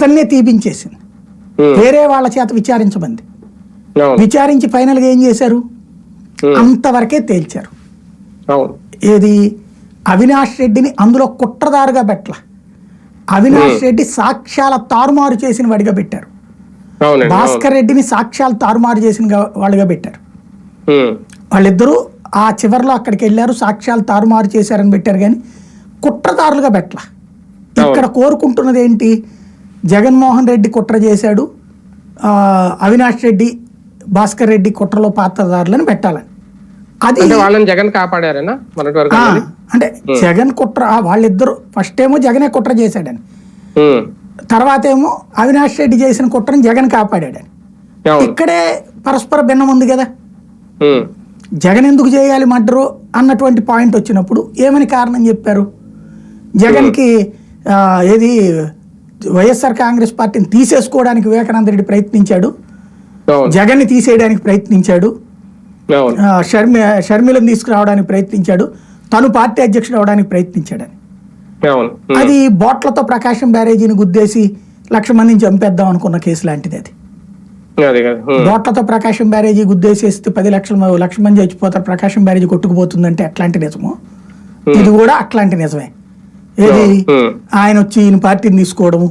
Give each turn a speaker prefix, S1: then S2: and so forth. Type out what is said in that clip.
S1: అతన్నే తీపించేసింది. వేరే వాళ్ళ చేత విచారించమంది
S2: అవును.
S1: విచారించి ఫైనల్గా ఏం చేశారు? అంతవరకే తేల్చారు. ఏది? అవినాష్ రెడ్డిని అందులో కుట్రదారుగా పెట్టల. అవినాష్. రెడ్డి సాక్ష్యాల తారుమారు చేసిన వాడిగా పెట్టారు. భాస్కర్ రెడ్డిని సాక్ష్యాలు తారుమారు చేసిన వాళ్ళుగా పెట్టారు. వాళ్ళిద్దరూ ఆ చివరిలో అక్కడికి వెళ్ళారు సాక్ష్యాలు తారుమారు చేశారని పెట్టారు కానీ కుట్రదారులుగా పెట్టల. ఇక్కడ కోరుకుంటున్నది ఏంటి జగన్మోహన్ రెడ్డి కుట్ర చేశాడు. అవినాష్ రెడ్డి భాస్కర్ రెడ్డి కుట్రలో పాత్రదారులను పెట్టాలని. అది
S2: అంటే వాళ్ళని జగన్ కాపాడారేనా?
S1: అంటే జగన్ కుట్ర వాళ్ళిద్దరు ఫస్ట్ ఏమో జగనే కుట్ర చేశాడని. తర్వాత ఏమో అవినాష్ రెడ్డి చేసిన కుట్రని జగన్ కాపాడాడని. ఇక్కడే పరస్పర భిన్నం ఉంది కదా. జగన్ ఎందుకు చేయాలి మర్డరు అన్నటువంటి పాయింట్ వచ్చినప్పుడు ఏమని కారణం చెప్పారు? జగన్కి ఏది వైఎస్ఆర్ కాంగ్రెస్ పార్టీని తీసేసుకోవడానికి వివేకానంద రెడ్డి ప్రయత్నించాడు. జగన్ని తీసేయడానికి ప్రయత్నించాడు. షర్మి షర్మిలను తీసుకురావడానికి ప్రయత్నించాడు. తను పార్టీ అధ్యక్షుడు అవడానికి ప్రయత్నించాడని. అది బోట్లతో ప్రకాశం బ్యారేజీని గుద్దేసి లక్ష మందిని చంపేద్దాం అనుకున్న కేసు లాంటిది అది. బోట్లతో ప్రకాశం బ్యారేజీ గుద్దేసేస్తే పది లక్షల లక్ష మంది చచ్చిపోతారు. ప్రకాశం బ్యారేజీ కొట్టుకుపోతుందంటే అట్లాంటి నిజము? ఇది కూడా అట్లాంటి నిజమే. ఏది
S2: ఉమ్.
S1: ఆయన వచ్చి ఈయన పార్టీని తీసుకోవడము